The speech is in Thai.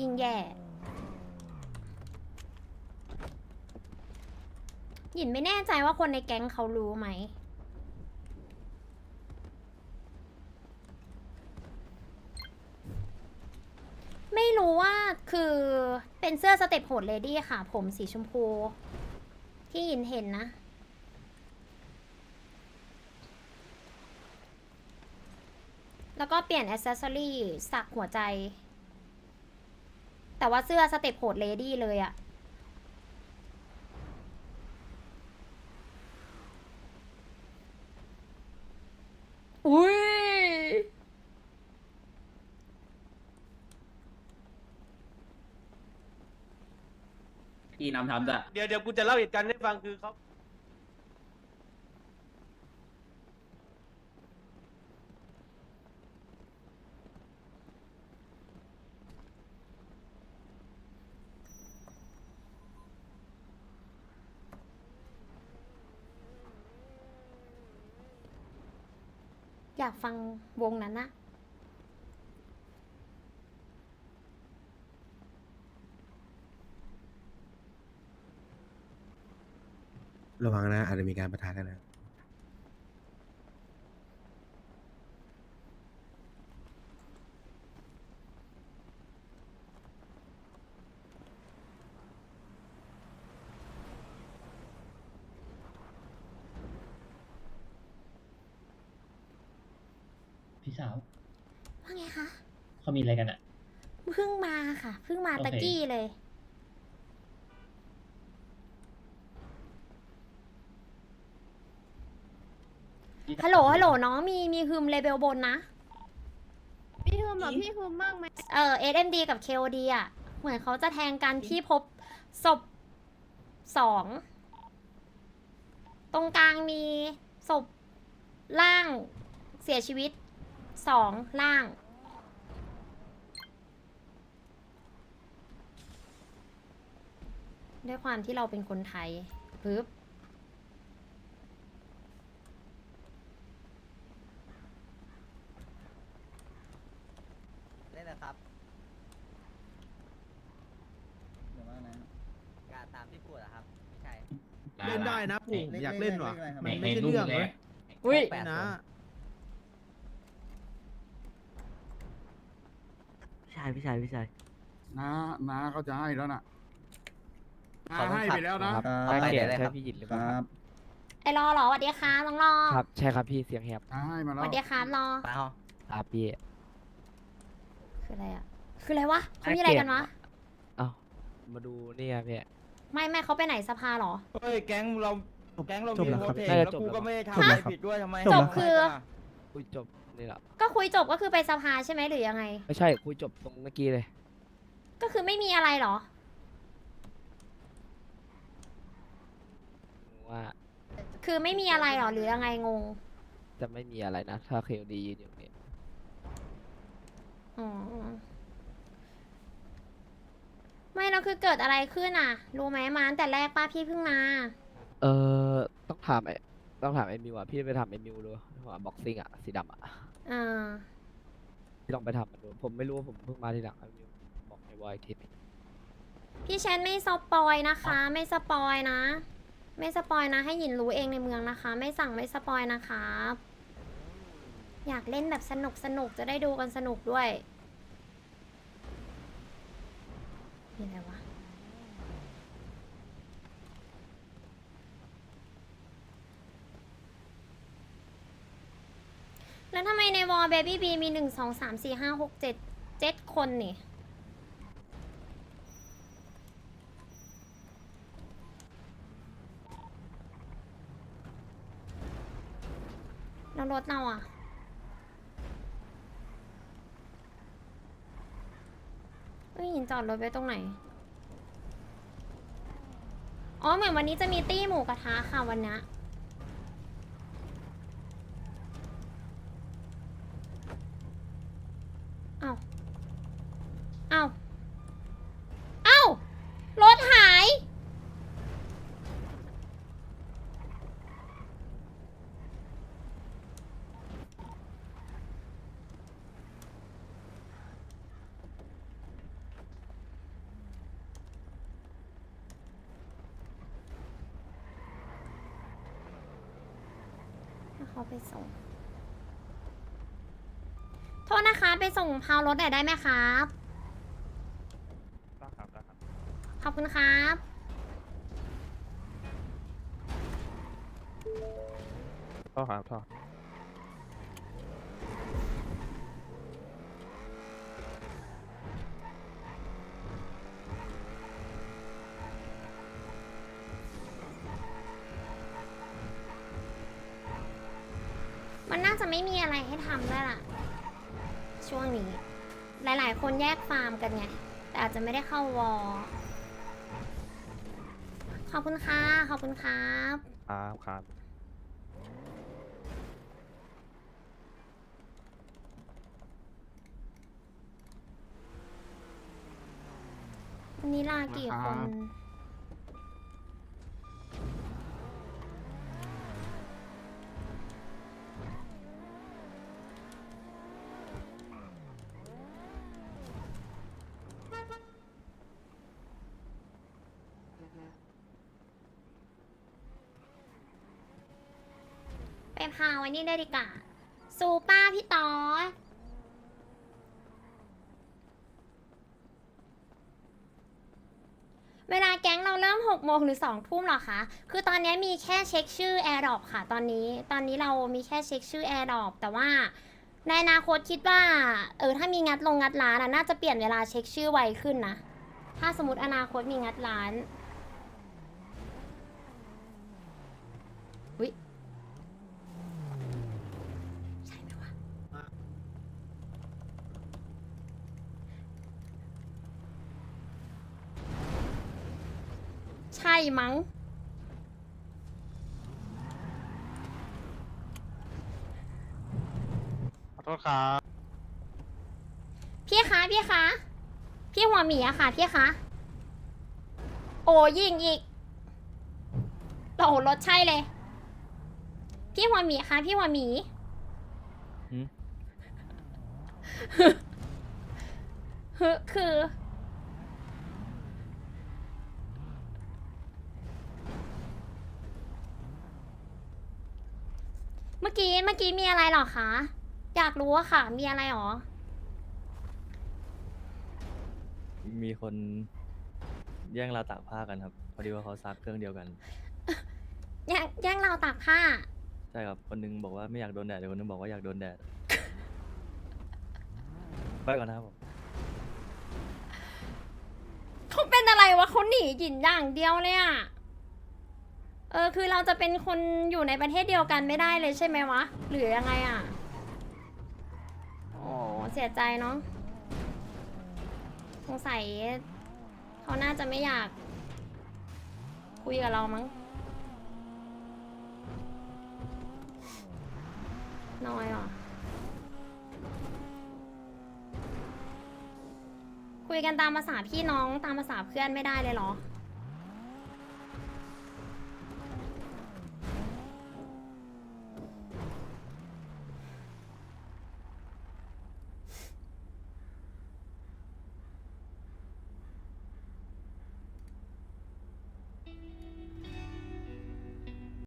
ยิ่งแย่หยินไม่แน่ใจว่าคนในแก๊งเขารู้ไหม ไม่รู้ว่าคือเป็นเสื้อสเต็ปโหดเลดี้ค่ะ ผมสีชมพู ที่หยินเห็นนะแล้วก็เปลี่ยนอ c เซสซอรี่สักหัวใจ แต่ว่าเสื้อสเต็ปโหดเลดี้เลยอะอุ้ยพี่นำทำด้วยเดี๋ยวเดี๋ยวกูจะเล่าเหตุการณ์ให้ฟังคือเขา อยากฟังวงนั้นนะระวังนะอาจจะมีการประทะกันนะ พี่สาวว่าไงคะเขามีอะไรกันอะเพิ่งมาค่ะเพิ่งมาโอเคตะกี้เลย ฮัลโหลฮัลโหลน้องมีมีฮึมเลเวลบนนะ พี่ฮึมเหรอพี่ฮึมมากไหมเออ SMD กับ KOD อะ เหมือนเขาจะแทงกันที่พบศพสอง ตรงกลางมีศพล่างเสียชีวิต สองล่าง ด้วยความที่เราเป็นคนไทยปึ๊บเล่นนะครับการตามที่พูดอะครับไม่ใช่เล่นได้นะผมอยากเล่นว่ะไหนมันไม่ไหนใช่รูปเรื่องแรเลกยอุ้ย แปด นะ ชายพี่ชายพี่ชาย น้าน้าเขาจะให้แล้วน่ะน้าขอบคุณให้ครับไปแล้วนะเอาไปเดี๋ยวเลยครับครับไอรอเหรอสวัสดีครับน้องรอครับใช่ครับพี่เสียงแหบน้าให้มาสแล้ว วัสดีครับรอมาห้องครับพี่คืออะไรอะ คืออะไรวะเขามีอะไรกันวะ เอ้ามาดูนี่ครับพี่ ไม่ไม่เขาไปไหนสภาเหรอ เฮ้ยแก๊งเราแก๊งเราจบมีแล้วโรครับ เทน่าแล้จะวจบกูแล้ว ก็ไม่ได้จทำบอะแล้ไรวครับผิดด้วยทำไมจบคือ คุยจบ นี่แหละก็คุยจบก็คือไปสภาใช่ไหมหรือยังไง ไม่ใช่คุยจบตรงเมื่อกี้เลย ก็คือไม่มีอะไรเหรอ ว่าคือไม่มีอะไรเหรอหรือยังไงงงจะไม่มีอะไรนะ ถ้าเคลดียืนอยู่นี่อ๋อไม่แล้วคือเกิดอะไรขึ้นอะ รู้ไหมมาตั้งแต่แรกป้าพี่เพิ่งมา เออต้องถามไอ้ ต้องถามไอ้มิวอะพี่ไปถามไอ้มิวดูว่าบ็อกซิ่งอะสีดำอะอ่าพี่ลองไปถามมันดูผมไม่รู้ว่าผมเพิ่งมาทีหลังไอ้มิวบอกในวอยทีนึงพี่แชนไม่สปอยนะคะ ไม่สปอยนะ ไม่สปอยนะ ให้หยินรู้เองในเมืองนะคะ ไม่สั่งไม่สปอยนะครับอยากเล่นแบบสนุกสนุกจะได้ดูกันสนุกด้วยมีอะไรวะ แล้วทำไมในวอลเบบี้บีมีหนึ่งสองสามสี่ห้าหกเจ็ดเจ็ดคนนี่ แล้วรถเราอะเอ้ยหินจอดรถไว้ตรงไหน อ๋อ เหมือนวันนี้จะมีตี้หมูกระทะค่ะวันนี้ อ้าวอ้าวอ้าวรถหาย เขาไปส่ง นะคะ ไปส่งพาวรถหน่อยได้ไหมครับขอบคุณครับพ่อครับพ่อมันน่าจะไม่มีอะไรให้ทำด้วยล่ะ ช่วงนี้ หลายๆ คนแยกฟาร์มกันไง แต่อาจจะไม่ได้เข้าวอลขอบคุณค่ะ ขอบคุณครับ ครับครับ วันนี้ลากี่คน ไปพาไว้นี่ได้ดีกว่าซูป้าพี่ตอเวลาแก๊งเราเริ่ม6โมงหรือ2ทุ่มหรอคะ คือตอนนี้มีแค่เช็คชื่อ AirDrop ค่ะ ตอนนี้ ตอนนี้เรามีแค่เช็คชื่อ AirDrop แต่ว่าในอนาคตคิดว่า เออ ถ้ามีงัดลงงัดร้านน่าจะเปลี่ยนเวลาเช็คชื่อไวขึ้นนะ ถ้าสมมติอนาคตมีงัดร้าน วิใช่ไหมวะ ใช่ มั้ง ขอโทษครับพี่คะพี่คะพี่หัวหมีอะค่ะพี่คะโอ้ยิงอีกโอ้รถใช่เลย พี่หัวหมีคะพี่หัวหมีหืมฮึคือ เมื่ อกี้เมื่อกี้มีอะไรเหรอคะ อยากรู้อะค่ะ มีอะไรหรอ มีคนแย่งเราตากผ้ากันครับ พอดีว่าเขาซักเครื่องเดียวกัน แย่งแย่งเราตากผ้า ใช่ครับ คนนึงบอกว่าไม่อยากโดนแดดอีกคนนึงบอกว่าอยากโดนแดด ไปก่อนนะครับผม เขาเป็นอะไรวะเขาหนีหยินอย่างเดียวเลยอะเออคือเราจะเป็นคนอยู่ในประเทศเดียวกันไม่ได้เลยใช่ไหมวะ หรือยังไงอะโอ้เสียใจเนาะสงสัยเขาน่าจะไม่อยาก คุยกับเรามั้งน้อยอะคุยกันตามภาษาพี่น้องตามภาษาเพื่อนไม่ได้เลยเหรอ